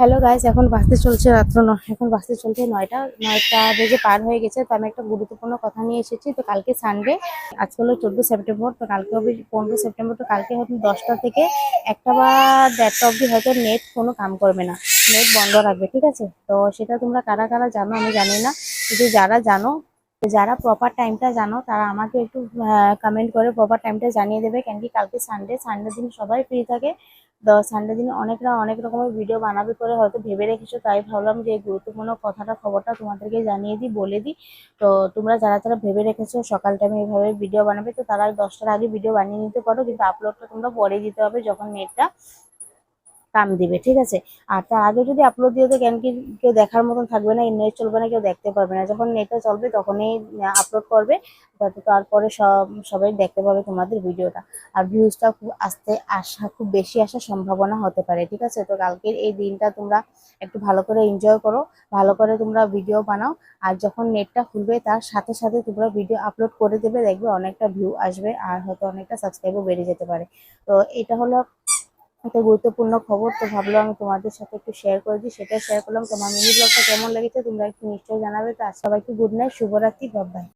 Hello guys এখন বাসতে চলছে রাত্র ন- এখন বাসতে চলছে নয়টা নয়টা বেজে পার হয়ে গেছে, তো আমি একটা গুরুত্বপূর্ণ কথা নিয়ে এসেছি, তো কালকে সানডে আজকে হলো চোদ্দ সেপ্টেম্বর তো কালকে হবে পনেরো সেপ্টেম্বর তো কালকে হয়তো দশটা থেকে একটা বা দেড়টা অবধি হয়তো নেট কোনো কাম করবে না নেট বন্ধ রাখবে, ঠিক আছে? তো সেটা তোমরা কারা কারা জানো আমি জানি না কিন্তু যারা জানো যারা প্রপার টাইমটা জানো, তারা আমাকে একটু কমেন্ট করে প্রপার টাইমটা জানিয়ে দেবে। কেন কি কালকে সানডে সানডে দিন সবাই ফ্রি থাকে। তো সানডে দিনে অনেকরা অনেক রকমের ভিডিও বানাবে করে হয়তো ভেবে রেখেছো। তাই ভাবলাম যে এই গুরুত্বপূর্ণ কথাটা, খবরটা তোমাদেরকে জানিয়ে দিই, বলে দিই। তো তোমরা যারা যারা ভেবে রেখেছো, সকাল টাইমে এইভাবে ভিডিও বানাবে, তো তারা দশটার আগে ভিডিও বানিয়ে নিতে পারো। কিন্তু আপলোডটা তোমরা পরে দিতে হবে যখন নেটটা কাম দিবে, ঠিক আছে? আর তার আগে যদি আপলোড দিয়ে দেয় কেন কি কেউ দেখার মতন থাকবে না নেট চলবে না, কেউ দেখতে পারবে না। যখন নেটটা চলবে তখনই আপলোড করবে তারপরে সব, সবাই দেখতে পাবে তোমাদের ভিডিওটা। আর ভিউজটা খুব আসতে আসা, খুব বেশি আসার সম্ভাবনা হতে পারে, ঠিক আছে? তো কালকের এই দিনটা তোমরা একটু ভালো করে এনজয় করো, ভালো করে তোমরা ভিডিও বানাও। আর যখন নেটটা খুলবে তার সাথে সাথে তোমরা ভিডিও আপলোড করে দেবে, দেখবে অনেকটা ভিউ আসবে আর হয়তো অনেকটা সাবস্ক্রাইবও বেড়ে যেতে পারে। তো এটা হলো একটা গুরুত্বপূর্ণ খবর তো ভাবলাম আমি তোমাদের সাথে একটু শেয়ার করে দিই সেটা শেয়ার করলাম। তোমার মিনি ব্লগটা কেমন লেগেছে তোমরা একটু নিশ্চয়ই জানাবে। তো আর সবাইকে গুড নাইট শুভরাত্রি বাই